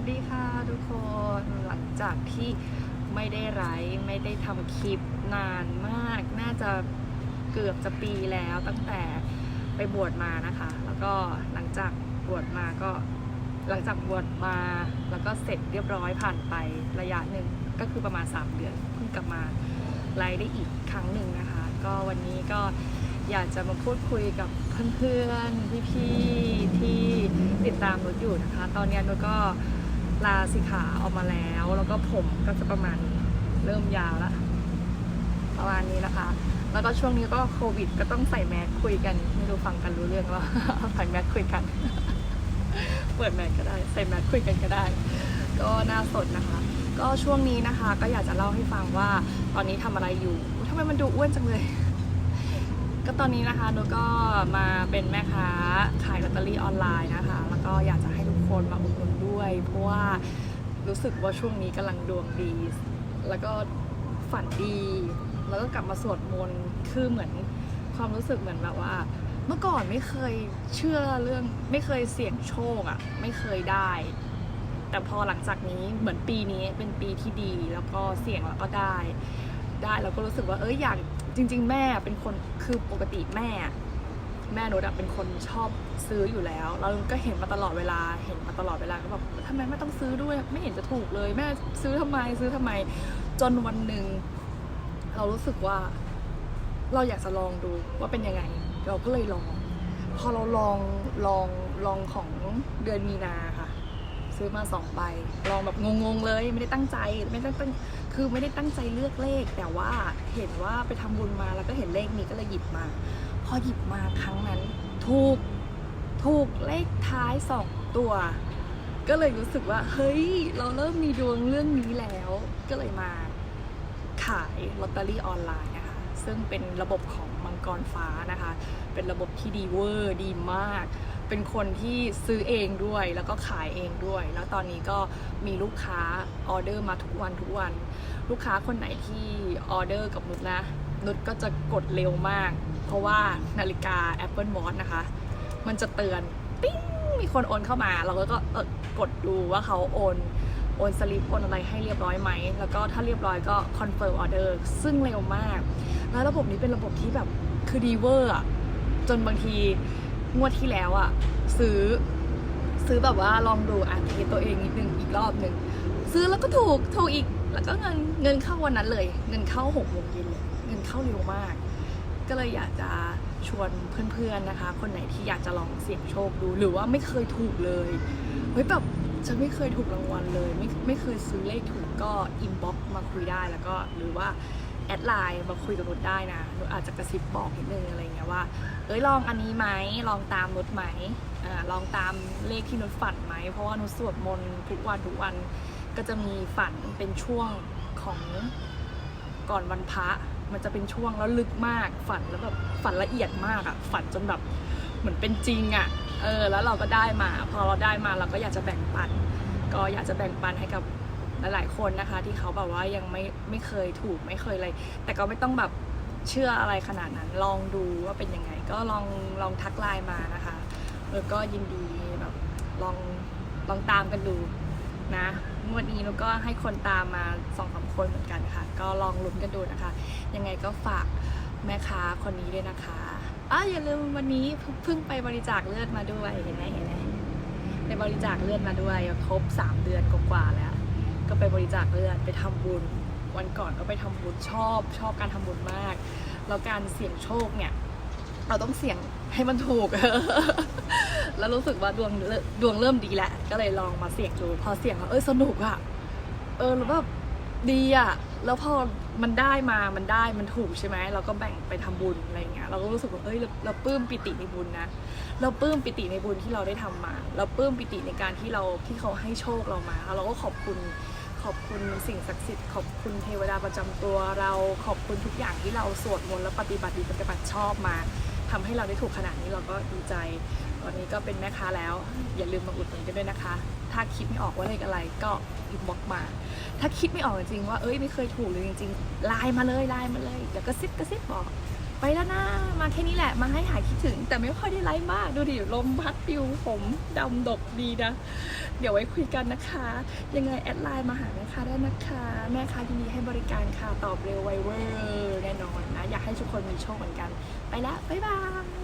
วัสดีค่ะทุกคนหลังจากที่ไม่ได้ไลฟ์ไม่ได้ทำคลิปนานมาก น่าจะเกือบจะปีแล้วตั้งแต่ไปบวชมานะคะ แล้วก็หลังจากบวชมาก็หลังจากบวชมา แล้วก็เสร็จเรียบร้อยผ่านไประยะหนึ่งก็คือประมาณ 3 เดือนเพิ่งกลับมาไลฟ์ได้อีกครั้งหนึ่งนะคะ ก็วันนี้ก็อยากจะมาพูดคุยกับเพื่อนๆพี่ๆที่ติดตามนุชอยู่นะคะ ตอนนี้นุชก็ ลาสิขาออกมาแล้ว แล้วก็ผมก็จะประมาณเริ่มยาวแล้วประมาณนี้นะคะ แล้วก็ช่วงนี้ก็โควิด ก็ต้องใส่แมสคุยกัน ไม่รู้ฟังกันรู้เรื่องว่าใส่แมสคุยกัน เปิดแมสก็ได้ ใส่แมสคุยกันก็ได้ ก็น่าสดนะคะ ก็ช่วงนี้นะคะ ก็อยากจะเล่าให้ฟังว่าตอนนี้ทำอะไรอยู่ทำไมมันดูอ้วนจังเลยก็ตอนนี้นะคะนุก็มาเป็นแม่ค้าขายลอตเตอรี่ออนไลน์นะคะ แล้วก็อยากจะให้ทุกคนมาอุดหนุน ด้วย เพราะว่ารู้สึกว่าช่วงนี้กำลังดวงดี แล้วก็ฝันดี แล้วก็กลับมาสวดมนต์คือเหมือนความรู้สึกเหมือนแบบว่า เมื่อก่อนไม่เคยเชื่อเรื่องไม่เคยเสี่ยงโชคอะ่ะไม่เคยได้ แต่พอหลังจากนี้เหมือนปีนี้เป็นปีที่ดี แล้วก็เสี่ยงแล้วก็ได้ ได้แล้วก็รู้สึกว่าเอ้ยอยากจริง ๆ แม่เป็นคนคือปกติแม่ แม่นุชอะเป็นคนชอบซื้ออยู่แล้วเราก็เห็นมาตลอดเวลาเห็นมาตลอดเวลาก็แบบทำไมไม่ต้องซื้อด้วย ไม่เห็นจะถูกเลย แม่ซื้อทำไมซื้อทำไม จนวันหนึ่งเรารู้สึกว่า เราอยากจะลองดูว่าเป็นยังไง เราก็เลยลอง พอเราลองลองลองของเดือนมีนาค่ะ ซื้อมาสองใบลองแบบงงๆเลย ไม่ได้ตั้งใจไม่ได้ตั้งคือไม่ได้ตั้งใจเลือกเลข แต่ว่าเห็นว่าไปทำบุญมาแล้วก็เห็นเลขนี้ก็เลยหยิบมา พอหยิบมาครั้งนั้น ถูก ถูกเลขท้ายสองตัว ก็เลยรู้สึกว่า เฮ้ย เราเริ่มมีดวงเรื่องนี้แล้ว ก็เลยมาขายลอตเตอรี่ออนไลน์นะคะ ซึ่งเป็นระบบของมังกรฟ้านะคะ เป็นระบบที่ดีเวอร์ดีมาก เป็นคนที่ซื้อเองด้วย แล้วก็ขายเองด้วย แล้วตอนนี้ก็มีลูกค้าออเดอร์มาทุกวันทุกวัน ลูกค้าคนไหนที่ออเดอร์กับนุชนะ นุชก็จะกดเร็วมาก เพราะว่านาฬิกา Apple Watch นะคะ มันจะเตือนปิ้งมีคนโอนเข้ามา เราก็เออกดดูว่าเขาโอนโอนสลิปโอนอะไรให้เรียบร้อยไหม แล้วก็ถ้าเรียบร้อยก็คอนเฟิร์มออเดอร์ซึ่งเร็วมาก แล้วระบบนี้เป็นระบบที่แบบคือดีเวอร์อะจนบางทีงวดที่แล้วอะซื้อซื้อแบบว่าลองดูอ่านเทตัวเองนิดนึงอีกรอบหนึ่งซื้อแล้วก็ถูกถูกอีก แล้วก็เงินเงินเข้าวันนั้นเลย เงินเข้าหกโมงเย็นเลย เงินเข้าเร็วมาก ก็เลยอยากจะชวนเพื่อนๆนะคะ คนไหนที่อยากจะลองเสี่ยงโชคดู หรือว่าไม่เคยถูกเลยเฮ้ยแบบฉันไม่เคยถูกรางวัลเลย ไม่ไม่เคยซื้อเลขถูกก็อินบ็อกมาคุยได้แล้วก็หรือว่าแอดไลน์มาคุยกับนุชได้นะนุชอาจจะกระซิบบอกนิดนึงอะไรเงี้ยว่า เอ้ยลองอันนี้ไหมลองตามนุชไหมอ่าลองตามเลขที่นุชฝันไหม เพราะว่านุชสวดมนต์ทุกวันทุกวันก็จะมีฝันเป็นช่วงของก่อนวันพระ มันจะเป็นช่วงแล้วลึกมาก ฝันแล้วแบบฝันละเอียดมากอะฝันจนแบบเหมือนเป็นจริงอะเออแล้วเราก็ได้มา พอเราได้มาเราก็อยากจะแบ่งปัน ก็อยากจะแบ่งปันให้กับหลายๆคนนะคะ ที่เขาแบบว่ายังไม่ไม่เคยถูกไม่เคยอะไร แต่ก็ไม่ต้องแบบเชื่ออะไรขนาดนั้น ลองดูว่าเป็นยังไง ก็ลองลองทักไลน์มานะคะ แล้วก็ยินดีแบบลองลองตามกันดู นะงวดนี้แล้วก็ให้คนตามมาสองสามคนเหมือนกันค่ะ ก็ลองลุ้นกันดูนะคะ ยังไงก็ฝากแม่ค้าคนนี้ด้วยนะคะอะอย่าลืมวันนี้เพิ่งไปบริจาคเลือดมาด้วยเห็นไหมเห็นไหมไปบริจาคเลือดมาด้วยครบสามเดือนกว่าๆแล้ว ก็ไปบริจาคเลือดไปทำบุญ วันก่อนก็ไปทำบุญชอบ ชอบการทำบุญมาก แล้วการเสี่ยงโชคเนี่ย เราต้องเสี่ยงให้มันถูก แล้วรู้สึกว่าดวงดวงเริ่มดีแล้วก็เลยลองมาเสี่ยงดูพอเสี่ยงแล้วเอ้ยสนุกอะเออแล้วแบบดีอะแล้วพอมันได้มามันได้มันถูกใช่ไหมเราก็แบ่งไปทำบุญอะไรเงี้ยเราก็รู้สึกว่าเอ้ยเราเราปลื้มปิติในบุญนะเราปลื้มปิติในบุญที่เราได้ทำมา เราปลื้มปิติในการที่เราที่เขาให้โชคเรามาแล้วเราก็ขอบคุณขอบคุณสิ่งศักดิ์สิทธิ์ขอบคุณเทวดาประจำตัวเราขอบคุณทุกอย่างที่เราสวดมนต์และปฏิบัติดีปฏิบัติชอบมา ทำให้เราได้ถูกขนาดนี้เราก็ดีใจ ตอนนี้ก็เป็นแม่ค้าแล้ว อย่าลืมมาอุดหนุนกันด้วยนะคะ ถ้าคิดไม่ออกว่าเลขอะไรก็อินบ็อกมา ถ้าคิดไม่ออกจริงๆว่าเอ้ยไม่เคยถูกเลยจริงๆไลน์มาเลยไลน์มาเลย แล้วก็ซิปกระซิบบอก ไปแล้วนะ มาแค่นี้แหละมาให้หายคิดถึง แต่ไม่ค่อยได้ไลฟ์มากดูดิลมพัดปิวผมดำดกดีนะ เดี๋ยวไว้คุยกันนะคะ ยังไงแอดไลน์มาหาแม่ค้าได้นะคะ แม่ค้ายินดีให้บริการค่ะตอบเร็วไวเวอร์แน่นอนนะ อยากให้ทุกคนมีโชคเหมือนกัน ไปแล้วบ๊ายบาย